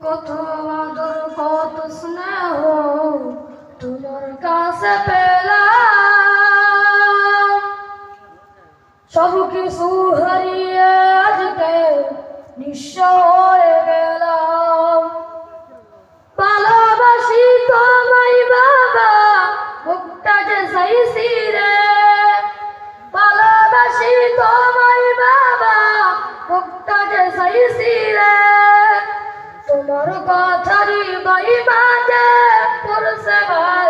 কত আদর কত স্নেহ তোমার কাছে পেলাম সব কিছু হারিয়ে নিঃস্ব হয়ে গেলাম। ভালোবাসি তোমায় বাবা বুকটা যে চাইছি রে। ভালোবাসি তোমায় বাবা বুকটা যে চাইছি রে। তোমার কথারি বাই বাজে পড়ছে বারে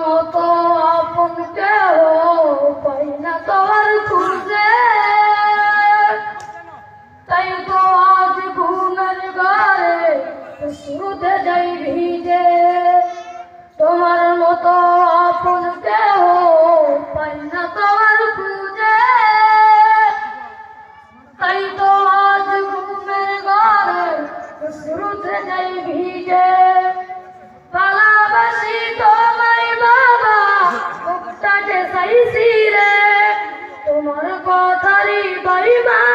মতো আপন কেউ পাই না তোমার খুঁজে। তাই তো আজ ঘুমের ঘরে শুরুতে যাই ভিজে। তোমার মতো আপন কেউ পাই না তোমার খুঁজে। তাই তো আজ ঘুমের ঘরে শুরুতে যাই ভিজে। কথারই বাড়ি বাজে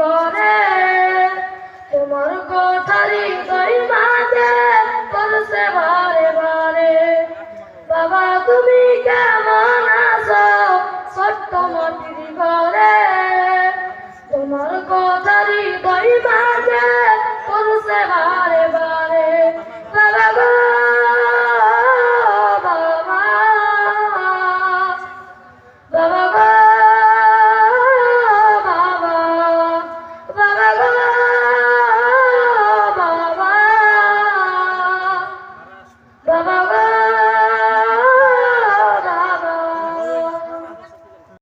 ছোট্ট